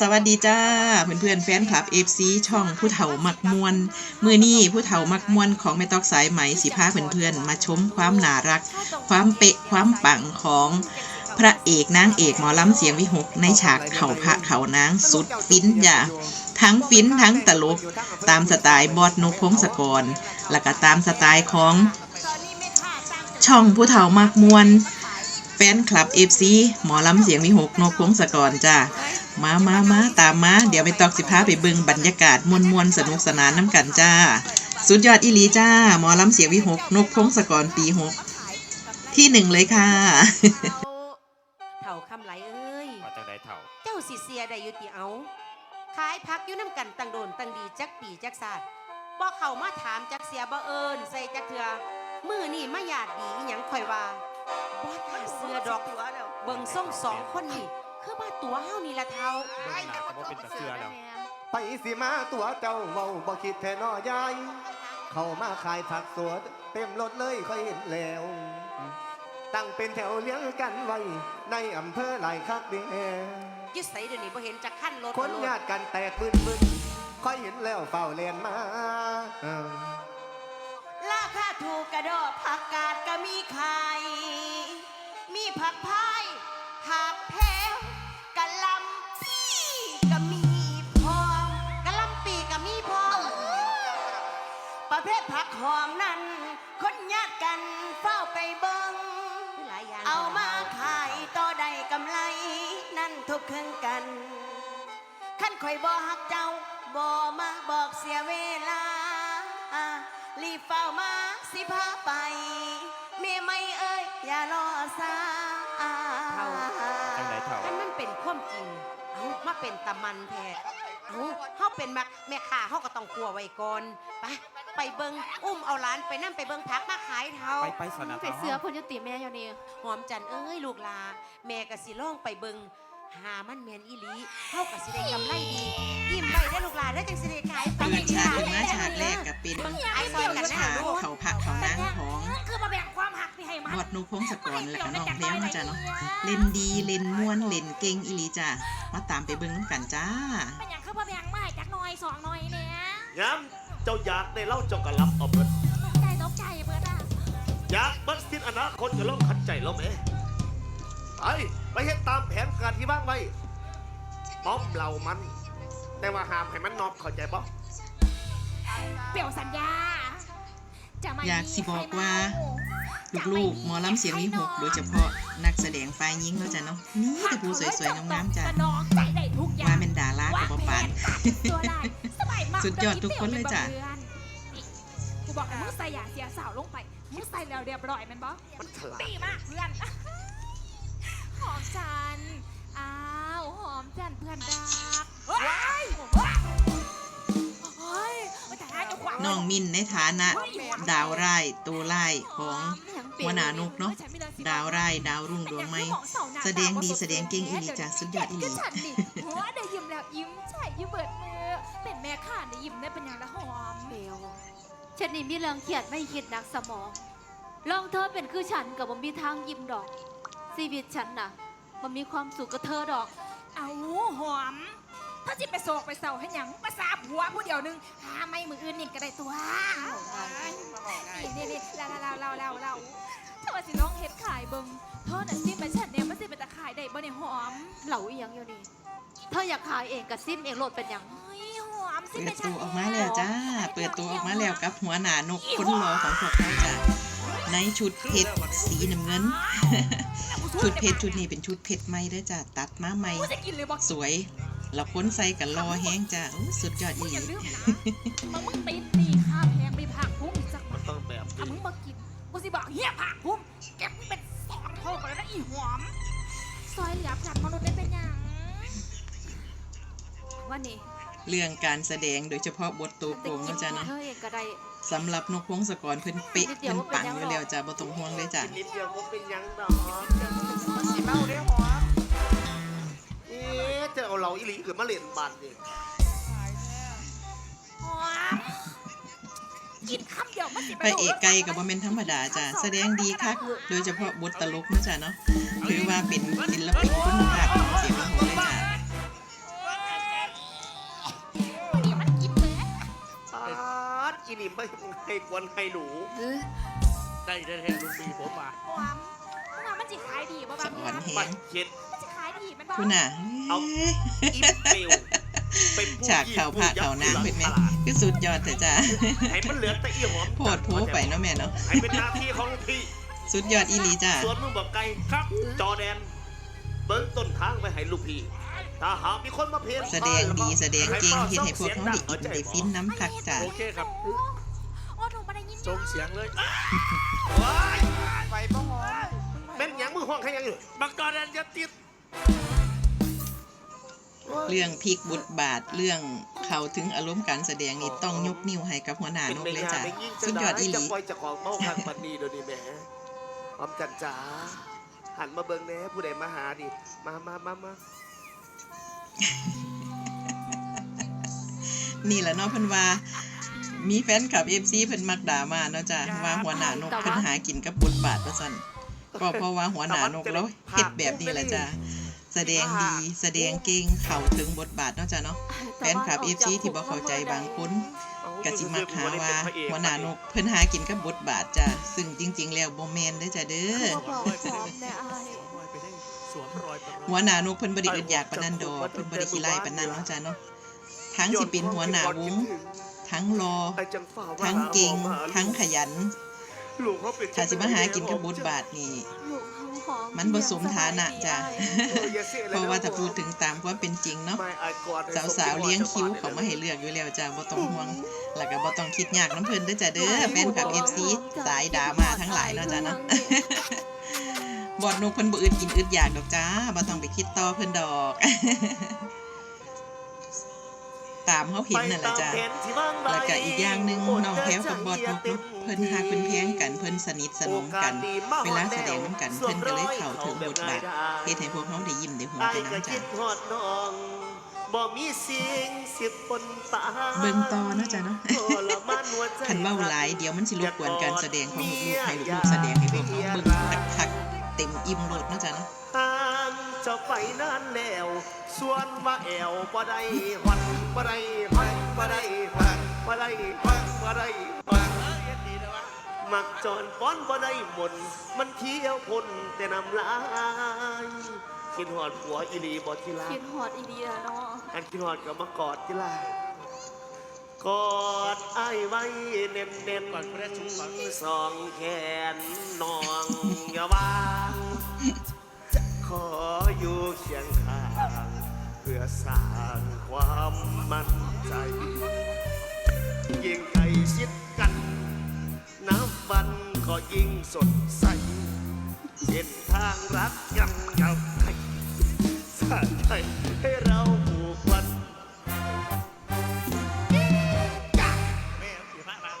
สวัสดีจ้าเพื่อนเพื่อนแฟนคลับ FC ช่องผู้เฒ่ามักมวนมือนี้ผู้เฒ่ามักมวนของแม่ตอกสายไหมสิพาเพื่อนเพื่อนมาชมความน่ารัก ความเป๊ะความปังของพระเอกนางเอกหมอลำเสียงวิหกในฉากเขาพระเขานางสุดฟินจ้ะทั้งฟินทั้งตลกตามสไตล์บอดนกพงศกร แล้วก็ตามสไตล์ของ ช่องผู้เฒ่ามักมวน แฟนคลับ FC หมอลำเสียงวิหกนกพงศกรจ้ามามามาตามมา เดี๋ยวไปตอกสิพาไปเบิ่งบรรยากาศมวลมวลๆสนุกสนานน้ำกันจ้า สุดยอดอีหลีจ้า หมอลำเสียงวิหก นกพงศกรปีหก ที่หนึ่งเลยค่ะ เถ่าคำไหลเอ้ยว่าจังไดเถ่า เจ้าสิเสียได้อยู่ติเอา ขายพักอยู่น้ำกันตั้งโดนตั้งดีจักปีจักศาสตร์บ่เข้ามาถามจักเสียบ่เอิญใส่จักเถือมือนี่มาหยาดดีอิหยังข่อยว่า บ่กล้าเสื้อดอกเบิ่งส่งสองคนนี่คือมาตัวเฮานี่ละเท่าเบิ่งหน้าก็บ่เป็นตาเสือแล้ว ไปสิมาตัวเจ้าเว้าบ่คิดแท่นอยาย เข้ามาขายผักสวนเต็มรถเลยค่อยเห็นแล้ว ตั้งเป็นแถวเลี้ยงกันไว้ ในอำเภอหลายคักเดียอยึดใส่เดี๋ยวนี้บ่เห็นจักขั้นรถคนรถญาติกันแตกพื้นพื้นค่อยเห็นแล้วเฝ้าเลียนมาเออราคาถูกกระดอกผักกาดก็มีขาย มีผักพายผักแพรวกะหลำปีก็มีพองกะหลำปีก็มีพองประเภทผักหอมนั้น คนญาติกันเฝ้าไปเบิงเอามาขายต่อได้กำไร นั่นทุกครึ่งกันขั้นข่อยบ่ฮักเจ้าบ่มาบอกเสียเวลา รีบเฝ้ามาสิพาไป เมียไม่เอ้ยอย่ารอ เถ่าถ้ามันเป็นความจริง เอามาเป็นตะมันแท้เอาเขาเป็นแม่แม่ค้าเขาก็ต้องกลัวไว้ก่อนไปไปเบิงอุ้มเอาหลานไปนั่ไปเบิงพักมาขายเท่าไปไปสนะเป็เถ่าดเสือเพนยุติแม่อยู่นี่หอมจันทร์เอ้ยลูกลา แม่ก็สิล่องไปเบิงหามันแมนอีหลีเฮาก็สิได้กำไรดียิ้มไว้ได้อลูกหลานได้อจังสิได้ขายไปเปิดฉากขึ้นมาฉากแรกกับเป็นขายซอยกันนะฉากลูกเขาพระเขานางของ คือมาแบ่งความหักที่ให้มันบอดนกพงศกรและก็น้องแพ้วนะจ้าเนาะเล่นดีเล่นม่วนเล่นเก่งอีหลีจ้ามาตามไปเบิ่งน้ำกันจ้า เป็นอย่างคือมาแบ่งไม้จากหน่อยสองหน่อยเนี่ยย้ำเจ้าอยากได้เล่าเจ้าก็รับเอาเบิดตกใจตกใจเบิร์ดอะอยากเบิดสิ้นอนาคตก็ลองขัดใจเราไหมไปไปเฮ็ดตามแผนการที่บ้างไว้ป้อมเหล่ามัน แต่ว่าห้ามให้มันนอบเข้าใจป่เปลี่ยวสัญญาจะไม่ อยากสิบอกว่า ลูกๆหมอลำเสียงวิหกโดยเฉพาะนักแสดงฝ่ายหญิงเนาะจ้ะเนาะนี่แต่ผู้สวยๆงามๆจ้ะน้องใจได้ทุกอย่าว่างเป็นดารากับบ่ปานตัวได้สบายมากสุดยอดทุกคนเลยจ้ะนี่กูบอกให้มึงใส่อย่าเสียสาวลงไปมึงใส่แล้วเรียบร้อยแมันบอมันฉลาดดีมากเพื่อนหอมจันทร์อ้าวหอมจันทร์เพื่อนรักว้ายเฮ้ยมันจะหาจะขวางน้องมินในฐานะ ดาวร้ายตัวร้ายของหัวหน้านกเนาะดาวร้ายดาวรุ่งดวงไม้แสดงดีแสดงเก่งอีหลีจ้ะสุดยอดอีหลีก็ฉันดิหัวได้ยิ้มแล้วยิ้มใช่ยิ้มเบิดมือเป็นแม่ข้าได้ยิ้มได้เป็นอย่างละหอมเบลฉันนี่มีเรื่องเครียดไม่คิดหนักสมองลองเธอเป็นคือฉันกับบ่มีทางยิ้มดอกชีวิตฉันน่ะมันมีความสุขกับเธอดอก เอาหอม ถ้าจิไปโศกไปเศร้าให้หยังมาสาบหัวผู้เดียวหนึงหาไม่มืออื่นนี่ก็ได้ตัวนี่นี่นี่เราเราเราเราเราถ้าว่าสิน้องเฮ็ดขายเบิ่งเธอน่ะซิมไปฉันเนี่ยมันสิเป็นตะขายได้บ่เนี่ยหอมเหล่าอีหยังอยู่นี่เธออยากขายเองกับซิมเองโหลดเป็นหยังเฮ้ยหอมซิเปิไปดฉัตันวออกมาแล้วจ้า เปิดตัวออกมาแล้วกับหัวหน้านกคนรอของพวกเขาจ้ะในชุดเพชรสีน้ำเงิน ชุดเพชรชุดนี้เป็นชุดเพชรใหม่เด้อจ้ะตัดมาใหม่กูจะกินเลยบอกสวย แล้วคนใส่กันรอแห้งจ้ะอู้สุดยอดอีหอย่าลีลืมนะมึงมึงติดหนี่ค่าแพงไปผักพุ่มอีกจักมันต้องแบบถ้ามึงมากินกูสิบอกเฮียผักพุ่มเก็บเป็นสองเท่ากันแล้วนะอีหอมซอยเหลือผัดมนุษย์ได้เป็นหยังว่านี่เรื่องการแสดงโดยเฉพาะบทตัวโกงเนาะจ้ะเนาะเธอเองก็ได้สำหรับนกพงศกรเพิ่นเป๊ะเพิ่นปังอยู่แล้วจ้ะบ่ต้องห่วงเลยจ้ะนิดเดียวก็เป็นหยังดอกสีเมาได้หอมเอ๊ จะเอาเราอีหลีหรือมาเล่นบาดเองนดิไปเอกไก่กับบัมเม่นธรรมดาจ้าแสดงดีคักโดยเฉพาะบทตลกนะจ้าเนาะถือว่าเป็นศิลปินคุณภาพของเสียงมโหเลยจ้ะอิลยบาอีนี่ไม่ให้ควรให้หนูได้ได้แทนลูกปีผมมาความพวามันสิขายดีบ่าสะงอ่อนแฮบังดเจ็ด คุณน่ะเอาอีเปลวเป็นผู้ฉากเขาผ้าเขานางเป็นไหมคือสุดยอดแต่จ้าให้มันเหลือแต่อีหอมโพดโพไปเนาะแม่เนาะให้เป็นหน้าที่ของพี่สุดยอดอีหลีจ้าส่วนมึงบอกไกลครับ จอแดนเบิ้งต้นทางไปให้ลูกพี่ถ้าหากมีคนมาเพียนแสดงดีแสดงเก่งเฮ็ดให้พวกเขาได้อินได้ฟินน้ำคักจ้าโอเคครับโอ้โอ้ถูกบ่ได้ยินส่งเสียงเลยว้ายไปบ่หอมเป็นหยังมึงห่วงใครยังอยู่บักจอแดนจะติด เรื่องพลิกบุตรบาทเรื่องเข้าถึงอารมณ์การแสดงนี่ต้องยกนิ้วให้กับหัวหน้านกเลยจ้าสุดยอดอีหจะลีปล่อยจะของเมาคักปันนี้เดี๋ยวนี้แหมออมจันจ๋าหันมาเบิ่งแหน่ผู้ใดมาหาดิมามามามานี่แหละเนาะเพิ่นว่ามีแฟนคลับ FC เพิ่นมักด่ามาเนาะจ้ะว่าหัวหน้านกเพิ่นหากินกับบทบาทว่าซั่นก็เพราะว่าหัวหน้านกแล้วเฮ็ดแบบนี้แหละจ้ะ แสดงดีแสดงเก่งเข้าถึงบทบาทเนาะจ้ะเนาะแฟนคลับ FC ที่บ่เข้าใจบางคนก็สิมักหาว่าหัวหน้านกเพิ่นหากินกับบทบาทจ้ะซึ่งจริง ๆ แล้วบ่แม่นเด้อจ้ะเด้อเขาบอกหอมแน่อายรอยไปได้สวมรอยไปเลยหัวหน้านกเพิ่นบ่ได้อึดอยากปานนั้นดอกเพิ่นบ่ได้ขี้ไล่ปานนั้นเนาะจ้ะเนาะทั้งสิเป็นหัวหน้าวงทั้งรอไอ้จังฝ่าว่าทั้งเก่งหาหมอทั้งขยันลูกเขาเป็นถ้าสิมาหากินกับบทบาทนี่ลูกเขาหอ มมันบ่สมฐานะจ้ะเอออย่สียลยเพราะว่าถ้าพูดถึงตามความเป็นจริงเนาะไม่อายกอดให้สาวๆเลี้ยงคิ้วเขามาให้เลือกอยู่แล้วจ้ะบ่ต้องห่วงแล้วก็บ่ต้องคิดยากน้ำเพิ่นเด้อจ้ะเด้อแฟนคลับ FC สายดราม่าทั้งหลายเนาะจ้ะเนาะบอดนกเพิ่นบ่อึดกินอึดอยากดอกจ้าบ่ต้องไปคิดต่อเพิ่นดอก ตามเฮาเห็นนั่นแหละจ้ะแล้วก็อีกอย่างหนึ่งน้องแพ้วกับบอดนกเนาะเพิ่นฮักเพิ่นแพงกันเพิ่นสนิทสนมกัน เวลาแสดงนํกันเพิ่นก็เลยเข้าถึงบทบาทเฮ็ดให้พวกเราได้ยิ้มได้หัวไอ้ไปก็นำคิจ้ะดฮอดน้องบ่มีสิ่งสิบปนปาเบิ่งต่อเนาะจ้ะเนาะทรมานหัวใจคันเว้าหลายเดี๋ยวมันสิรบกวนการแสดงของลูกๆให้ลูกๆแสดงให้พวกเราเบิ่งคักๆเต็มอิ่มโลดเนาะจ้ะเนาะทาง เจะไปนานแล้วส่วนว่าแอวบ่ได้ฮอดบ่ได้ฮอดบ่ได้ฮอดบ่ได้ฮอดบ่ได้ฮอดมักจอนป้อนบ่ได้หมนมันเที่ยวพ่นแต่น้ำลายคิดฮอดผัวอีหลีบ่ทีลาคิดหอดอีเดียเนาะอันคิดฮอดก็มากอดทีลากอดอ้ายไว้เน้นเน้นๆสองแขนน้องอย่าวางขอ อยู่เคียงข้างเพื่อสร้างความมั่นใจยิ่งใกล้ชิดกันน้ำวันก็ยิ่งสดใสเส้นทางรักยังยาวไกลสร้างใจให้เราผูกพันแม่อยู่ข้างหลัง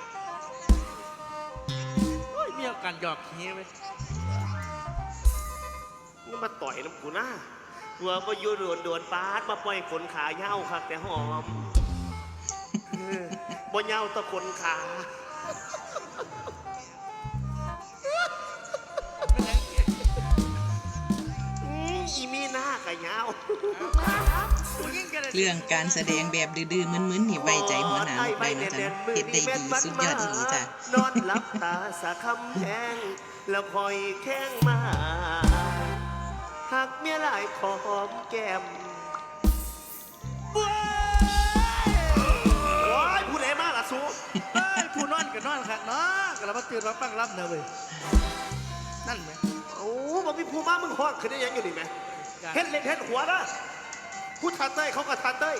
โอ้ยมีอาการหยอกเฮียไหม มึงมาต่อยน้ำกูนะหัวมาอยู่โดนโดนปาดมาปล่อยขนขาเย้าครับแต่หอมเออบ่เย้าแตะขนขา อืมอีมีหน้ากะยาวเรื่องการแสดงแบบดื้อๆมึนๆนี่ไว้ใจหัวหน้านกไปเนาะจ้ะเนาะเฮ็ดได้ดีสุดยอดอีหลีจ้ะ นอนหลับตาสะคำแพงแล้วคอยแข้งมา หากเมียหลายขอหอมแก้มโอ้ยผู้ใดมาล่ะสูเอ้ยผู้นอนกับนอนครับเนาะกระมาตื่นมาฟังรับเนอะเว้ยนั่นไหมโอ้บ่มีผู้มามึงห้องขึ้นได้ยังอยู่นี่ไหมเฮ็ดเล็กเฮ็ดหัวนะผู้ทาเต้ยเขาก็ทาเต้ย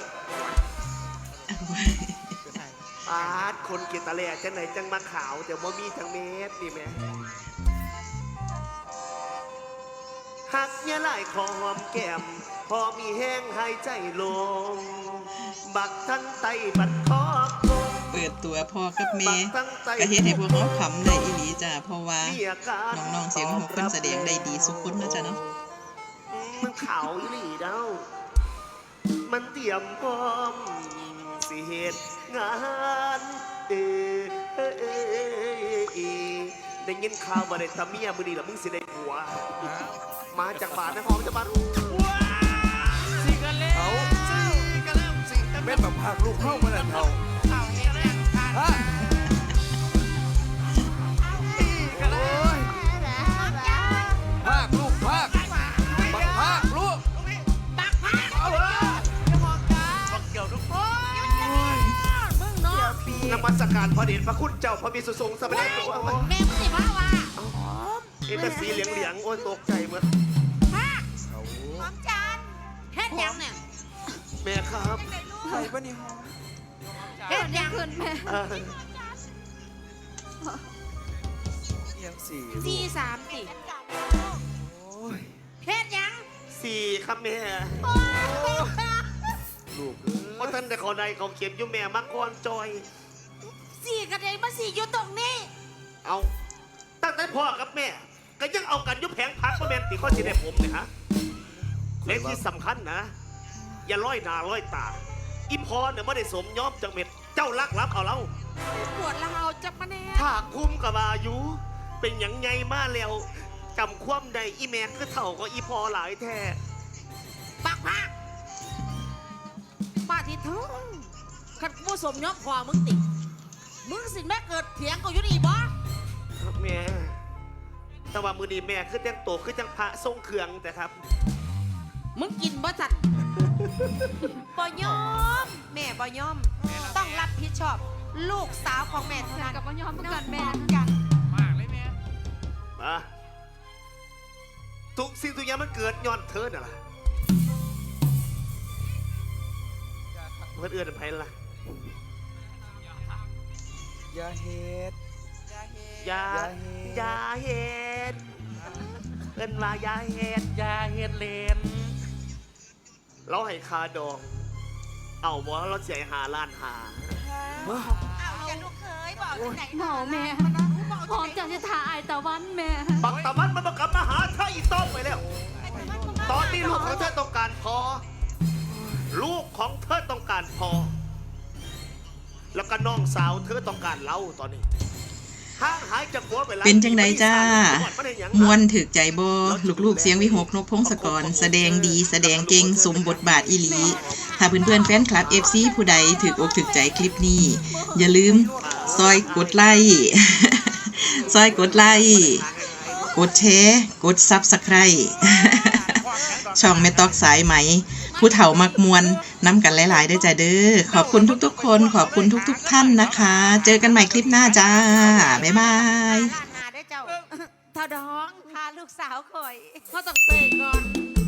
ปาดคนกินตะเลจังไหนจังมาขาวแต่ว่ามีจังเม็ดนี่แหม่ หักเมียหลายขอหอมแก้ม พอมีแห้งหายใจลง บักทั้งไตบัดคอกลงเปิดตัวพ่อกับบัแม่กทั้งไตก็เฮ็ดให้พวกเขาขำได้อีหลีจ้ะเพราะว่ามีอาการน้องๆเสียงหกเพิ่นแสดงได้ดีสุดคนนะจ๊ะเนาะอืมมันขาวอีหลีเด้ามันเตรียมพร้อมสิเหตุงานเออเออเออเออเออได้ยินข่าวมาได้ตาเมียมือนี่ละมึงสิได้ผัว มาจากบาทนะหอมจะบาทสิกันแล้วสิกันแล้วสี่แม่แบบพากลูกเข้ามาแล้วเขาเอาเฮะภาคลูกภาคภาคลูกบักภาคเอาเลยเกี่ยวทุกคนมึงาะนสการพระเดชพระคุณเจ้าพระมีสุทรงสมเด็จแม่มึงสิว่าว่าเอ็นตาสีเหลืองเหลืองโอ้ยตกใจเหมือน ยังเนี่ยแม่ครับเฮ็ดหยังขึ้นแม่เอ่อสี่สามสิเฮ็ดหยังสี่ครับแม่ลูกเพราะท่านแต่เขาใดเขาเขียนอยู่แม่มักกรจอย สี่กระเดยมาสี่อยู่ตรงนี้ เอาตั้งแต่พ่อกับแม่ ก็ยังเอากันอยุบแผงพักมาแมนตีข้อสิได้ผมเนี่ยฮะ และที่สำคัญนะ อย่าร้อยหน้าร้อยตา อีพอเนี่ยไม่ได้สมยอมจังเม็ด เจ้ารักรับเอาเรา ปวดละเอาจับมาแน่ถ้าคุ้มกับอายุ เป็นอย่างไงมาแล้วจำความใดอีแม่คือเถ่าก็อีพอหลายแท้ปักพักป้าที่ท้องขัดผู้สมยอมพอมึงติ มึงสิแม่เกิดเถียงกูอยู่นี่บ่ครับแม่แต่ว่ามือนี้แม่คือแต่งตัวคือจังพระทรงเครื่องแต่ครับ มึงกินบ่สันบ่ยอม แม่บ่ยอม ต้องรับผิดชอบ ลูกสาวของแม่เท่าฉันนั้นกับพ่อยอมเพื่อกันแม่กันมาทุกสิ่งทุกอย่างมันเกิดย้อนเธอน่ะล่ะเพื่อนเอื้อนไผล่ะอย่าเฮ็ดอย่าอย่าเฮ็ดเอิ้นว่าอย่าเฮ็ดอย่าเฮ็ดเลน เราให้คาดอง เอาบ่เราเสียหาล้านหาเอาอย่าลูกเคยบอกที่ไหนเมาแม่พร้อมจะจะทาอายตะวันแม่บักตะวันมันมากลับมาหาเธออีกต้องไปแล้ว ตอนนี้ลูกของเธอต้องการพอ ลูกของเธอต้องการพอ แล้วก็น้องสาวเธอต้องการเราตอนนี้ เป็นจังใดจ้าไม่ได้หยังมวนถึกใจบอลูกๆ เสียงวิหกนกพงศกร แสดงดีแสดงเก่งสมบทบาทอีหลี ถ้าเพื่อนๆแฟนคลับ FC ผู้ใดถึกอกถึกใจคลิปนี้ อย่าลืมซอยกดไลค์ซอยกดไลค์กดแชร์กดซับสไครต์ช่องแม่ตอกสายไหม ผู้เฒ่ามักมวน น้ำกันหลายๆได้อจ้าเด้อขอบคุณทุกๆ คน ขอบคุณทุก ๆ ท่านนะคะ เจอกันใหม่คลิปหน้าจ้า บ๊ายบายหาได้เจ้าทอดองพาลูกสาวคอยพ่อต้องเตะก่อน